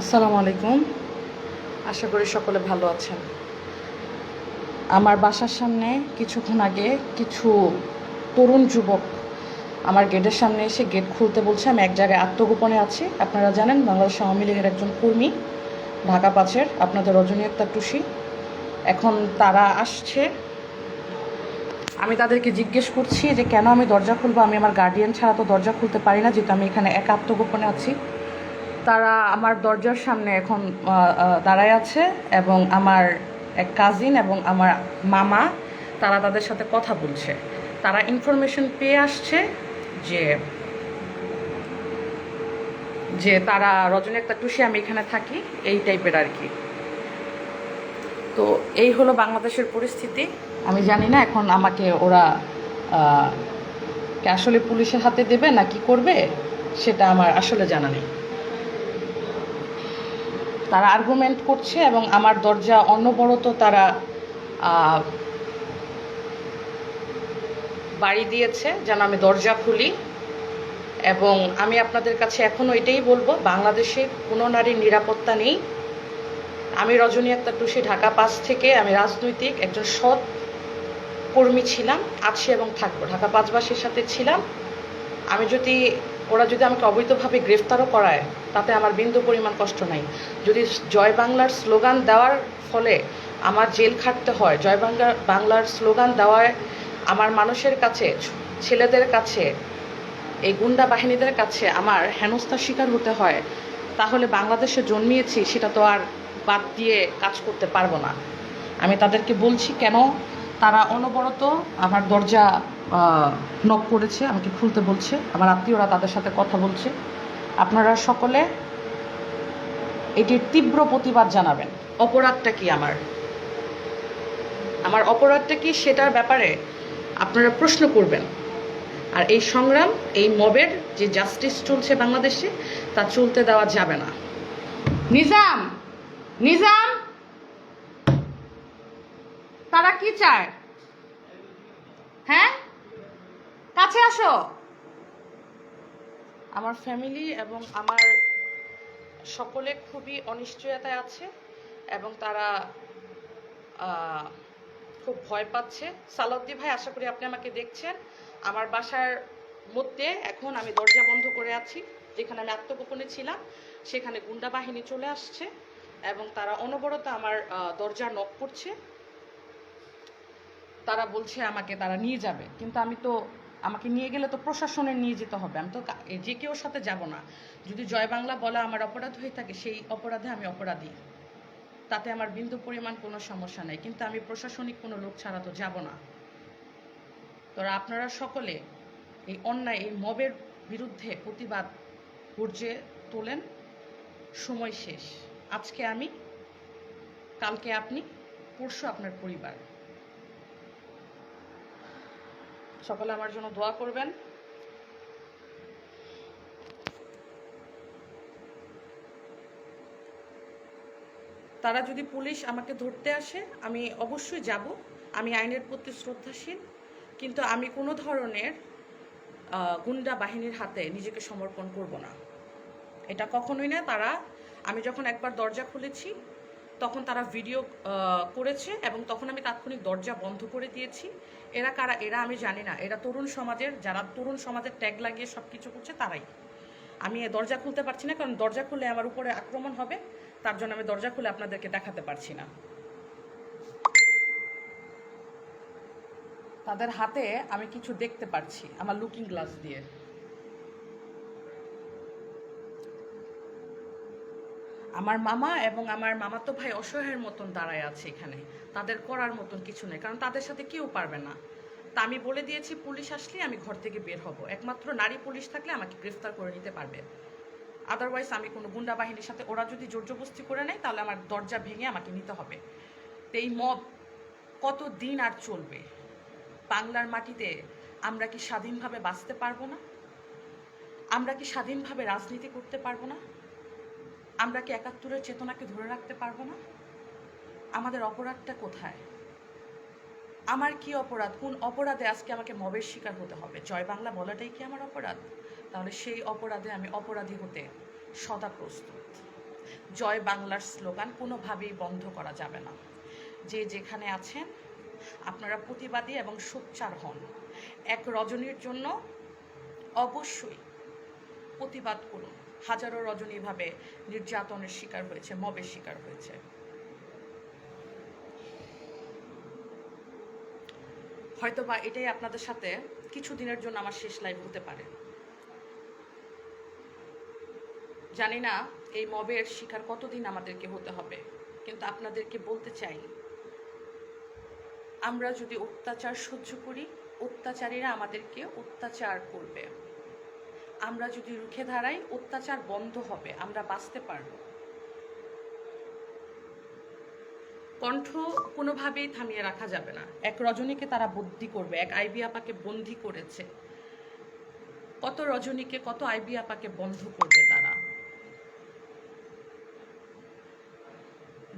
আসসালামু আলাইকুম। আশা করি সকলে ভালো আছেন। আমার বাসার সামনে কিছুক্ষণ আগে কিছু তরুণ যুবক আমার গেটের সামনে এসে গেট খুলতে বলছে, আমি এক জায়গায় আত্মগোপনে আছি। আপনারা জানেন বাংলাদেশ আওয়ামী লীগের একজন কর্মী, ঢাকা পাঁচের, আপনাদের রজনী আক্তার টুসি। এখন তারা আসছে। আমি তাদেরকে জিজ্ঞেস করছি যে, কেন আমি দরজা খুলবো? আমি আমার গার্ডিয়ান ছাড়া তো দরজা খুলতে পারি না, যেহেতু আমি এখানে এক আত্মগোপনে আছি। তারা আমার দরজার সামনে এখন দাঁড়ায় আছে এবং আমার এক কাজিন এবং আমার মামা, তারা তাদের সাথে কথা বলছে। তারা ইনফরমেশন পেয়ে আসছে যে যে তারা রজনী একটা টুসি, আমি এখানে থাকি, এই টাইপের আর কি। তো এই হলো বাংলাদেশের পরিস্থিতি। আমি জানি না এখন আমাকে ওরা আসলে পুলিশের হাতে দেবে না কি করবে, সেটা আমার আসলে জানা নেই। তারা আর্গুমেন্ট করছে এবং আমার দরজা অনবরত তারা বাড়ি দিয়েছে, যেন আমি দরজা খুলি। এবং আমি আপনাদের কাছে এখনও এটাই বলব, বাংলাদেশে কোনো নারীর নিরাপত্তা নেই। আমি রজনী আক্তার টুসি ঢাকা পাঁচ থেকে আমি রাজনৈতিক একজন সৎ কর্মী ছিলাম, আছি এবং থাকব। ঢাকা পাঁচবাসীর সাথে ছিলাম। আমি যদি, ওরা যদি আমাকে অবৈধভাবে গ্রেফতারও করায় তাতে আমার বিন্দু পরিমাণ কষ্ট নাই। যদি জয় বাংলার স্লোগান দেওয়ার ফলে আমার জেল খাটতে হয়, জয় বাংলা বাংলার স্লোগান দেওয়ায় আমার মানুষের কাছে, ছেলেদের কাছে, এই গুন্ডা বাহিনীদের কাছে আমার হেনস্থার শিকার হতে হয়, তাহলে বাংলাদেশে জন্মিয়েছি সেটা তো আর বাদ দিয়ে কাজ করতে পারব না। আমি তাদেরকে বলছি, কেন? তারা অনবরত আমার দরজা নক করেছে, আমাকে খুলতে বলছে। আমার আত্মীয়রা তাদের সাথে কথা বলছে। আপনারা সকলে এটির তীব্র প্রতিবাদ জানাবেন। অপরাধটা কি আমার? আমার অপরাধটা কি সেটার ব্যাপারে আপনারা প্রশ্ন করবেন। আর এই সংগ্রাম এই মবের যে জাস্টিস চলছে বাংলাদেশে তা চলতে দেওয়া যাবে না। নিজাম! নিজাম! তারা কি চায়? হ্যাঁ? কাছে আসো। আমার ফ্যামিলি এবং আমার সকলে খুবই অনিশ্চয়তায় আছে এবং তারা খুব ভয় পাচ্ছে। সালাউদ্দি ভাই, আশা করি আপনি আমাকে দেখছেন। আমার বাসার মধ্যে এখন আমি দরজা বন্ধ করে আছি, যেখানে আমি আত্মগোপনে ছিলাম, সেখানে গুন্ডা বাহিনী চলে আসছে এবং তারা অনবরত আমার দরজা নক করছে। তারা বলছে আমাকে তারা নিয়ে যাবে। কিন্তু আমি তো আমাকে নিয়ে গেলে তো প্রশাসনে নিয়ে যেতে হবে। আমি তো যে কেউ সাথে যাব না। যদি জয় বাংলা বলা আমার অপরাধ হয়ে থাকে, সেই অপরাধে আমি অপরাধী। তাতে আমার বিন্দু পরিমাণ কোনো সমস্যা নেই। কিন্তু আমি প্রশাসনিক কোনো লোক ছাড়া তো যাব না। তোরা আপনারা সকলে এই অন্যায়, এই মবের বিরুদ্ধে প্রতিবাদ গর্জে তোলেন। সময় শেষ। আজকে আমি, কালকে আপনি, পরশু আপনার পরিবার। সকলে আমার জন্য দোয়া করবেন। তারা যদি পুলিশ আমাকে ধরতে আসে, আমি অবশ্যই যাব। আমি আইনের প্রতি শ্রদ্ধাশীল, কিন্তু আমি কোনো ধরনের গুন্ডা বাহিনীর হাতে নিজেকে সমর্পণ করব না। এটা কখনোই না, তারা, আমি যখন একবার দরজা খুলেছি তখন তারা ভিডিও করেছে এবং তখন আমি তাৎক্ষণিক দরজা বন্ধ করে দিয়েছি। এরা কারা? এরা আমি জানি না। এরা তরুণ সমাজের, যারা তরুণ সমাজের ট্যাগ লাগিয়ে সব কিছু করছে, তারাই। আমি দরজা খুলতে পারছি না, কারণ দরজা খুলে আমার উপরে আক্রমণ হবে। তার জন্য আমি দরজা খুলে আপনাদেরকে দেখাতে পারছি না। তাদের হাতে আমি কিছু দেখতে পারছি, আমার লুকিং গ্লাস দিয়ে। আমার মামা এবং আমার মামাতো ভাই অসহায়ের মতন দাঁড়ায় আছে এখানে। তাদের করার মতন কিছু নেই, কারণ তাদের সাথে কেউ পারবে না। তা আমি বলে দিয়েছি, পুলিশ আসলে আমি ঘর থেকে বের হব। একমাত্র নারী পুলিশ থাকলে আমাকে গ্রেফতার করে নিতে পারবে। আদারওয়াইজ আমি কোনো গুন্ডা বাহিনীর সাথে, ওরা যদি জোরজবস্তি করে নেয়, তাহলে আমার দরজা ভেঙে আমাকে নিতে হবে। তো এই মব কত দিন আর চলবে? বাংলার মাটিতে আমরা কি স্বাধীনভাবে বাঁচতে পারব না? আমরা কি স্বাধীনভাবে রাজনীতি করতে পারব না? আমরা কি একাত্তরের চেতনাকে ধরে রাখতে পারব না? আমাদের অপরাধটা কোথায়? আমার কি অপরাধ? কোন অপরাধে আজকে আমাকে মবের শিকার হতে হবে? জয় বাংলা বলাটাই কি আমার অপরাধ? তাহলে সেই অপরাধে আমি অপরাধী হতে সদা প্রস্তুত। জয় বাংলার স্লোগান কোনোভাবেই বন্ধ করা যাবে না। যে যেখানে আছেন, আপনারা প্রতিবাদী এবং সোচ্চার হন। এক রজনীর জন্য অবশ্যই প্রতিবাদ করুন। হাজারো রজনীভাবে নির্যাতনের শিকার হয়েছে, মবের শিকার হয়েছে। হয়তোবা এটাই আপনাদের সাথে কিছু দিনের জন্য আমার শেষ লাইভ হতে পারে। জানি না এই মবের শিকার কতদিন আমাদেরকে হতে হবে, কিন্তু আপনাদেরকে বলতে চাই, আমরা যদি অত্যাচার সহ্য করি, অত্যাচারীরা আমাদেরকে অত্যাচার করবে। আমরা যদি রুখে দাঁড়াই, অত্যাচার বন্ধ হবে, আমরা বাঁচতে পারব। কণ্ঠ কোনোভাবেই থামিয়ে রাখা যাবে না। এক রজনীকে তারা বন্দি করবে, এক আইবি আপাকে বন্দি করেছে। কত রজনীকে, কত আইবি আপাকে বন্ধ করবে তারা।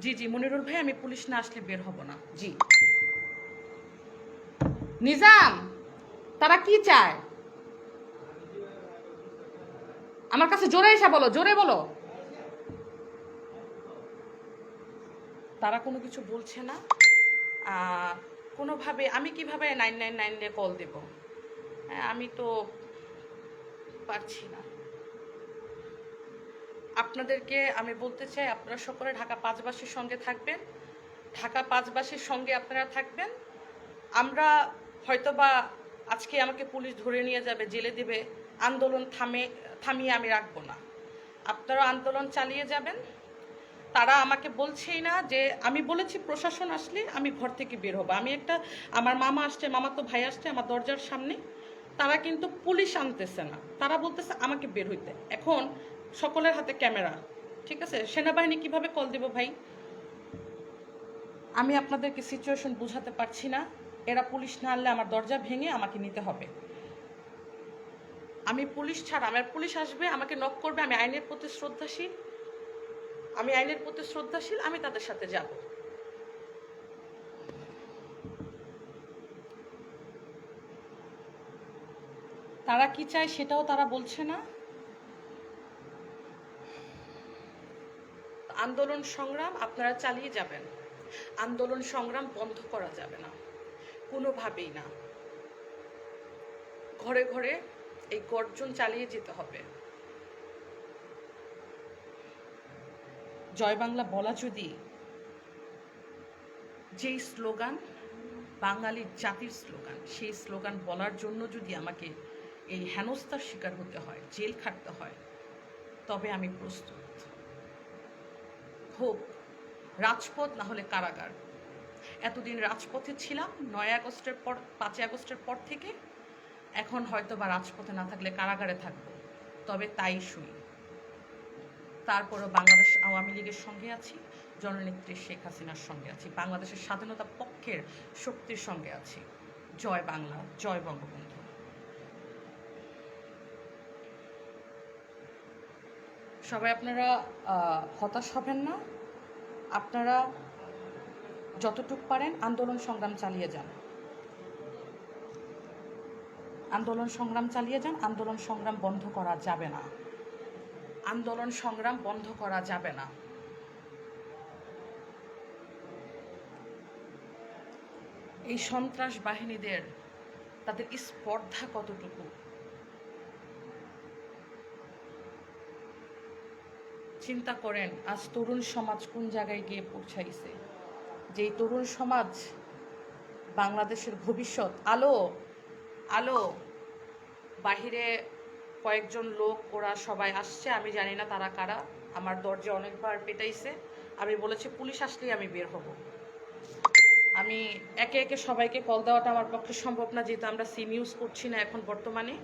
জি জি, মনিরুল ভাই, আমি পুলিশ না আসলে বের হব না। জি। নিজাম, তারা কি চায়? আমার কাছে জোরে এসে বলো জোরে বলো। তারা কোনো কিছু বলছে না। কোনোভাবে আমি কীভাবে নাইন নাইন নাইনে কল দেব? হ্যাঁ, আমি তো পারছি না। আপনাদেরকে আমি বলতে চাই আপনারা সকলে ঢাকা পাঁচবাসীর সঙ্গে থাকবেন। ঢাকা পাঁচবাসীর সঙ্গে আপনারা থাকবেন। আমরা হয়তোবা আজকে আমাকে পুলিশ ধরে নিয়ে যাবে জেলে দেবে আন্দোলন থামে থামিয়ে আমি রাখব না। আপনারা আন্দোলন চালিয়ে যাবেন। তারা আমাকে বলছেই না যে, আমি বলেছি প্রশাসন আসলে আমি ঘর থেকে বের হব। আমি একটা, আমার মামা আসছে, মামা তো ভাই আসছে, আমার দরজার সামনে। তারা কিন্তু পুলিশ আনতেছে না। তারা বলতেছে আমাকে বের হইতে। এখন সকলের হাতে ক্যামেরা। ঠিক আছে? সেনাবাহিনী কীভাবে কল দেব ভাই? আমি আপনাদেরকে সিচুয়েশন বুঝাতে পারছি না। এরা পুলিশ না আনলে আমার দরজা ভেঙে আমাকে নিতে হবে। আমি পুলিশ ছাড়া, আমার পুলিশ আসবে, আমাকে নক করবে, আমি আইনের প্রতি শ্রদ্ধাশীল। আমি আইনের প্রতি শ্রদ্ধাশীল, আমি তাদের সাথে যাব। তারা কি চায় সেটাও তারা বলছে না। আন্দোলন সংগ্রাম আপনারা চালিয়ে যাবেন। আন্দোলন সংগ্রাম বন্ধ করা যাবে না। কোনোভাবেই না। ঘরে ঘরে এই গর্জন চালিয়ে যেতে হবে। জয় বাংলা বলা যদি যেই স্লোগান, বাঙালির জাতির স্লোগান, সেই স্লোগান বলার জন্য যদি আমাকে এই হেনস্থার শিকার হতে হয়, জেল খাটতে হয়, তবে আমি প্রস্তুত। হোক, রাজপথ না হলে কারাগার। এতদিন রাজপথে ছিলাম নয় আগস্টের পর, পাঁচই আগস্টের পর থেকে এখন হয়তো বা রাজপথে না থাকলে কারাগারে থাকব, তবে তাই শুনি। তারপরও বাংলাদেশ আওয়ামী লীগের সঙ্গে আছি, জননেত্রী শেখ হাসিনার সঙ্গে আছি, বাংলাদেশের স্বাধীনতা পক্ষের শক্তির সঙ্গে আছি। জয় বাংলা, জয় বঙ্গবন্ধু। সবাই আপনারা হতাশ হবেন না। আপনারা যতটুক পারেন আন্দোলন সংগ্রাম চালিয়ে যান। আন্দোলন সংগ্রাম চালিয়ে যান, আন্দোলন সংগ্রাম বন্ধ করা যাবে না। আন্দোলন সংগ্রাম বন্ধ করা যাবে না। এই সন্ত্রাস বাহিনীদের তাদের স্পর্ধা কতটুকু? চিন্তা করেন, আজ তরুণ সমাজ কোন জায়গায় গিয়ে পৌঁছাইছে? যে তরুণ সমাজ বাংলাদেশের ভবিষ্যৎ, আলো আলো, বাহিরে কয়েকজন লোক, ওরা সবাই আসছে। আমি জানি না তারা কারা। আমার দরজা অনেকবার পেটাইছে। আমি বলেছি, পুলিশ আসলেই আমি বের হব। আমি একে একে সবাইকে কল দেওয়াটা আমার পক্ষে সম্ভব না, যেহেতু আমরা সিম ইউজ করছি না এখন বর্তমানে।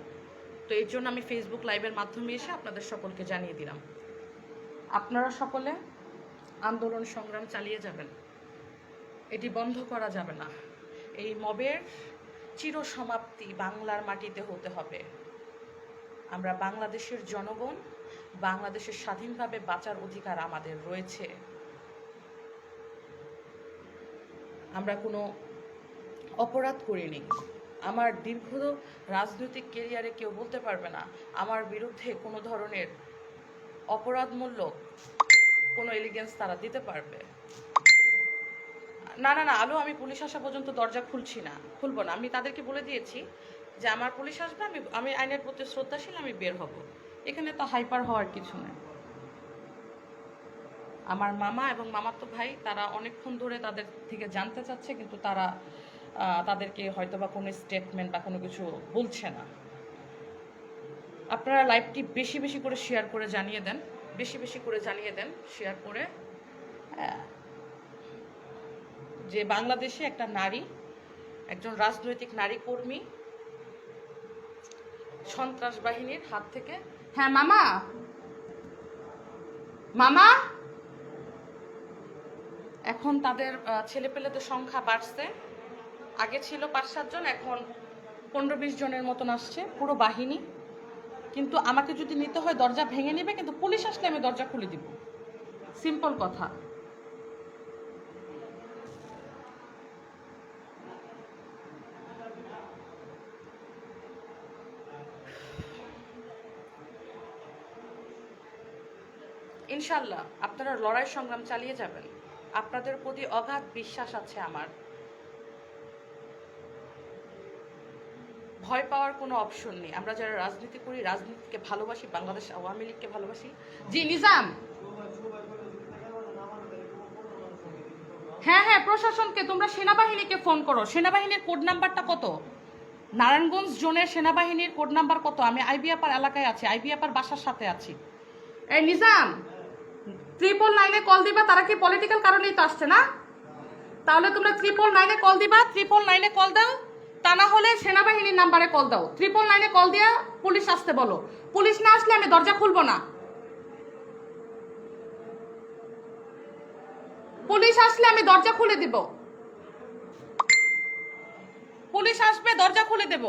তো এর জন্য আমি ফেসবুক লাইভের মাধ্যমে এসে আপনাদের সকলকে জানিয়ে দিলাম। আপনারা সকলে আন্দোলন সংগ্রাম চালিয়ে যাবেন। এটি বন্ধ করা যাবে না। এই মবের চিরসমাপ্তি বাংলার মাটিতে হতে হবে। আমরা বাংলাদেশের জনগণ, বাংলাদেশের স্বাধীনভাবে বাঁচার অধিকার আমাদের রয়েছে। আমরা কোনো অপরাধ করিনি। আমার দীর্ঘ রাজনৈতিক কেরিয়ারে কেউ বলতে পারবে না, আমার বিরুদ্ধে কোনো ধরনের অপরাধমূলক কোনো এলিগেন্স তারা দিতে পারবে। না না না আলো আমি পুলিশ আসা পর্যন্ত দরজা খুলছি না খুলবো না। আমি তাদেরকে বলে দিয়েছি যে আমার পুলিশ আসবে আমি আমি আইনের প্রতি শ্রদ্ধাশীল আমি বের হব। এখানে তো হাইপার হওয়ার কিছু নেই। আমার মামা এবং মামাতো ভাই তারা অনেকক্ষণ ধরে তাদের থেকে জানতে চাচ্ছে কিন্তু তারা তাদেরকে হয়তো বা কোনো স্টেটমেন্ট বা কোনো কিছু বলছে না। আপনারা লাইভটি বেশি বেশি করে শেয়ার করে জানিয়ে দেন বেশি বেশি করে জানিয়ে দেন শেয়ার করে আহ, যে বাংলাদেশে একটা নারী একজন রাজনৈতিক নারী কর্মী সন্ত্রাস বাহিনীর হাত থেকে হ্যাঁ মামা। মামা। এখন তাদের ছেলে পেলেদের সংখ্যা বাড়ছে। আগে ছিল পাঁচ সাতজন এখন পনেরো বিশ জনের মতন আসছে পুরো বাহিনী। কিন্তু আমাকে যদি নিতে হয় দরজা ভেঙে নেবে কিন্তু পুলিশ আসলে আমি দরজা খুলে দিব। সিম্পল কথা। ইনশাল্লাহ আপনারা লড়াই সংগ্রাম চালিয়ে যাবেন। আপনাদের প্রতি অগাধ বিশ্বাস আছে আমার। ভয় পাওয়ার কোনো অপশন নেই। আমরা যারা রাজনীতি করি, রাজনীতিকে ভালোবাসি, বাংলাদেশ আওয়ামী লীগকে ভালোবাসি। জি, নিজাম! হ্যাঁ হ্যাঁ প্রশাসনকে, তোমরা সেনাবাহিনীকে ফোন করো। সেনাবাহিনীর কোড নাম্বারটা কত? নারায়ণগঞ্জ জোনের সেনাবাহিনীর কোড নাম্বার কত? আমি আইবিএপার এলাকায় আছি আইবিএপার বাসার সাথে আছি। এই, নিজাম! ট্রিপল নাইনে কল দিবা, তারা কি পলিটিক্যাল কারণেই তো আসছে না? তাহলে তোমরা ট্রিপল নাইনে কল দিবা ট্রিপল নাইনে কল দাও, তা না হলে সেনাবাহিনীর নাম্বারে কল দাও। ট্রিপল নাইনে কল দিয়া পুলিশ আসতে বলো। পুলিশ না আসলে আমি দরজা খুলবো না। পুলিশ আসলে আমি দরজা খুলে দিব। পুলিশ আসবে, দরজা খুলে দেব।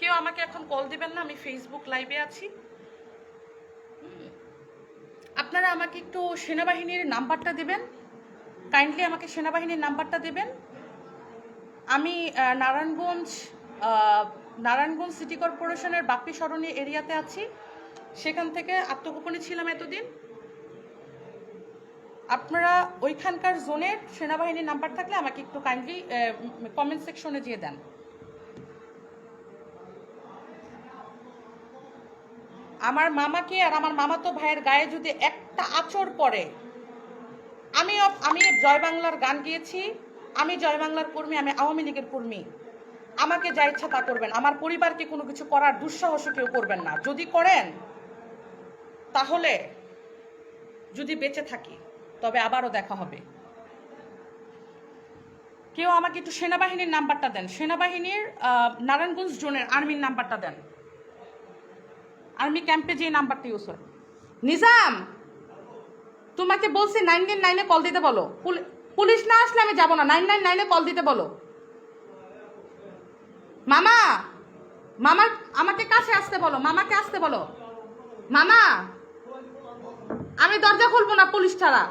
কেউ আমাকে এখন কল দিবেন না, আমি ফেসবুক লাইভে আছি। আপনারা আমাকে একটু সেনাবাহিনীর নাম্বারটা দেবেন? কাইন্ডলি আমাকে সেনাবাহিনীর নাম্বারটা দেবেন। আমি নারায়ণগঞ্জ নারায়ণগঞ্জ সিটি কর্পোরেশনের বাপ্পি সরণি এরিয়াতে আছি। সেখান থেকে আত্মগোপনে ছিলাম এতদিন। আপনারা ওইখানকার জোনের সেনাবাহিনীর নাম্বার থাকলে আমাকে একটু কাইন্ডলি কমেন্ট সেকশনে দিয়ে দেন। আমার মামাকে আর আমার মামাতো ভাইয়ের গায়ে যদি একটা আচর পড়ে, আমি আমি জয় বাংলার গান গিয়েছি, আমি জয় বাংলার কর্মী, আমি আওয়ামী লীগের কর্মী। আমাকে যা ইচ্ছা তা করবেন। আমার পরিবারকে কোনো কিছু করার দুঃসাহস কেউ করবেন না। যদি করেন, তাহলে যদি বেঁচে থাকি, তবে আবারও দেখা হবে। কেউ আমাকে একটু সেনাবাহিনীর নাম্বারটা দেন। সেনাবাহিনীর নারায়ণগঞ্জ জোনের আর্মির নাম্বারটা দেন। আর্মি ক্যাম্পে যে নাম্বারটা ইউজ হয়। নিজাম, তোমাকে বলছি নাইন নাইন নাইনে কল দিতে বলো। পুলিশ না আসলে আমি যাব না। নাইন নাইন নাইনে কল দিতে বলো। মামা মামা আমাকে কাছে আসতে বলো। মামাকে আসতে বলো। মামা, আমি দরজা খুলবো না পুলিশ ছাড়া।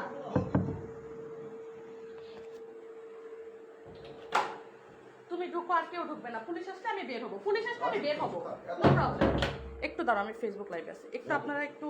তুমি ঢুকো আর কেউ ঢুকবে না। পুলিশ আসলে আমি বের হব। পুলিশ আসলে আমি বের হব. একটু দাঁড়া আমি ফেসবুক লাইভে আছি। একটু আপনারা একটু